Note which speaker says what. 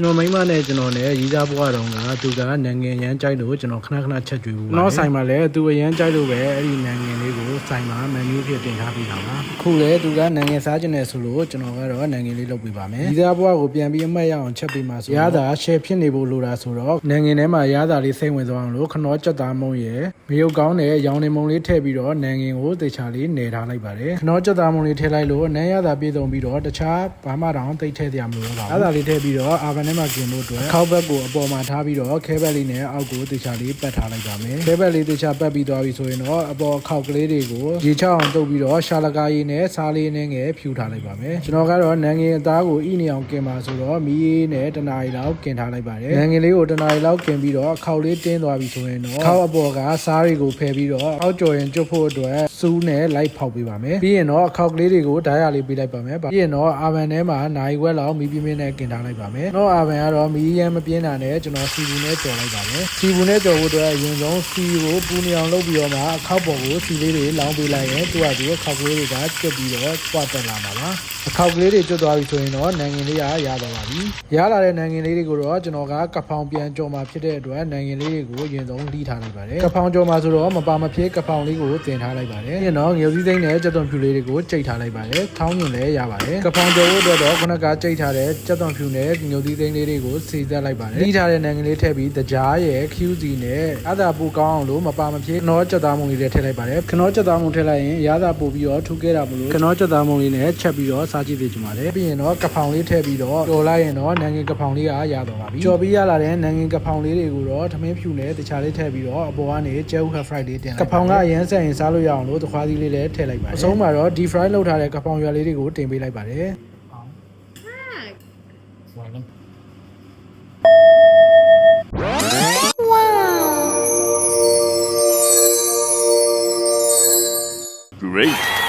Speaker 1: ကျွန်တော်မိန်းမနဲ့ကျွန်တော်နဲ့ရီးသားဘွားတော်ကသူကနိုင်ငံရန်ကြိုက်လို့ကျွန်တော်ခဏခဏချက်ကြွေးဘူးတော့ဆိုင်မှာလည်းသူအရန်ကြိုက်လို့ပဲအဲ့ဒီနိုင်ငံလေးကိုဆိုင်မှာမန်နူးဖြစ်တင်ထားပြီးတာပါအခုလည်းသူကနိုင်ငံစားကျင်တယ်ဆိုလို့ကျွန်တော်ကတော့နိုင်ငံလေးလုပ်ပေးပါမယ်ရီးသားဘွားကိုပြန်ပြီးအမှတ်ရအောင်ချက်ပေးမှာဆိုရတာ share ဖြစ်နေဖို့လိုတာဆိုတော့နိုင်ငံထဲမှာရတာလေးစိတ်ဝင်စားအောင်လို့ခနောကြက်သားမုံရယ်မရုပ်ကောင်းတဲ့ရောင်နေမုံလေးထည့်ပြီးတော့နိုင်ငံကိုတေချာလေးနေထားလိုက်ပါတယ်ခနောကြက်သားမုံလေးထည့်လိုက်လို့နန်းရတာပြေဆုံးပြီးတော့တခြားဘာမှတောင်တိတ်ထည့်ရမလို့ပါဘူးအဲ့ဒါလေးထည့်ပြီးတော့အာဗန်ထဲမှာกินဖို့အတွက်ခောက်ဘက်ကိုအပေါ်မှာထားပြီးတော့ခဲဘက်လေးနဲ့အောက်ကိုတေချာလေးပတ်ထားလိုက်ပါမယ်ခဲဘက်လေးတေချာပတ်ပြီးသွားပြီဆိုရင်တော့အပေါ်ခောက်ကလေးတွေကိုရေချောက်အောင်တုပ်ပြီးတော့ရှာလကားရည်နဲ့စားလေးနဲ့ငယ်ဖြူထားလိုက်ပါမယ်ကျွန်တော်ကတော့နန်းငင်အသားကိုဣနေအောင်กินပါဆိုတော့မီးရေးနဲ့တနားရီလောက်กินထားလိုက်ပါတယ်နန်းငင်လေးကိုတနားရီလောက်กินပြီးတော့ခောက်လေးတင်းသွားပြီဆိုရင်တော့ခောက်အပေါ်ကစားတွေကိုဖယ်ပြီးတော့အောက်ကျော်ရင်ကျွတ်ဖို့အတွက်စူးနဲ့လိုက်ဖောက်ပေးပါမယ်ပြီးရင်တော့အခောက်ကလေးတွေကိုဓာတ်ရလေးပေးလိုက်ပါမယ်ပြီးရင်တော့အာဗန်ထဲမှာနိုင်ဝက်လောက်မီးပြင်းပြင်းနဲ့กินထားလိုက်ပါမယ်တော့ အာဗန်ကတော့မီးရမ်းမပြင်းတာနဲ့ကျွန်တော်စီဘူးနဲ့ကြော်လိုက်ပါတယ်စီဘူးနဲ့ကြော်ဖို့အတွက်အရင်ဆုံးစီကိုပူနေအောင်လုပ်ပြီးတော့မှအခောက်ပေါ်ကိုစီလေးတွေလောင်းပေးလိုက်ရင်သူ့အတူအခောက်ကလေးတွေကကျွတ်ပြီးတော့ပွားတက်လာမှာပါအခောက်ကလေးတွေကျွတ်သွားပြီဆိုရင်တော့နိုင်ငံလေးကရသွားပါပြီရလာတဲ့နိုင်ငံလေးတွေကိုတော့ကျွန်တော်ကကဖောင်ပြန်ကြော်မှာဖြစ်တဲ့အတွက်နိုင်ငံလေးတွေကိုအရင်ဆုံးလှီးထားလိုက်ပါတယ်ကဖောင်ကြော်မှာဆိုတော့မပါမဖြစ်ကဖောင်လေးကိုတင်ထားလိုက်ပါတယ်ပြီးတော့ငရုတ်စည်းစိမ့်နဲ့ကြက်သွန်ဖြူလေးတွေကိုကြိတ်ထားလိုက်ပါတယ်ထောင်းညင်လည်းရပါတယ်ကဖောင်ကြော်ဖို့အတွက်တော့ခုနကကြိတ်ထားတဲ့ကြက်သွန်ဖြူနဲ့ငရုတ်စည်းစိမ့်လေးတွေကိုစီသက်လိုက်ပါတယ်လှီးထားတဲ့နိုင်ငံလေးထည့်ပြီးတကြားရဲ့ QC နဲ့အသာပူကောင်းအောင်လို့မပါမဖြစ်ခနောကြက်သားမုံလေးတွေထည့်လိုက်ပါတယ်ခနောကြက်သားမုံထည့်လိုက်ရင်ရသာပို့ပြီးတော့ထူခဲ့တာမလို့ခနောကြက်သားမုံလေးနဲ့ချက်ပြီးတော့စားကြည့်ပေးကြပါမယ်ပြီးရင်တော့ကဖောင်လေးထည့်ပြီးတော့တော်လိုက်ရင်တော့နိုင်ငံကဖောင်လေးကရတော့ပါပြီကြော်ပြီးရလာတဲ့နိုင်ငံကဖောင်လေးတွေကိုတော့ထမင်းဖြူနဲ့တခြားလေးထည့်ပြီးတော့အပေါ်ကနေကျဲဥဟက်ဖရိုက်လေးတင်လိုက်ကဖောင်ကအရန်ဆက်ရင်စားလို့ရအောင်လို့သခွားသီးလေးလည်းထည့်လိုက်ပါတယ်အဆုံးမှာတော့ deep fry လုပ်ထားတဲ့ကဖောင်ရွက်လေးတွေကိုတင်ပေးလိုက်ပါတယ်
Speaker 2: Great.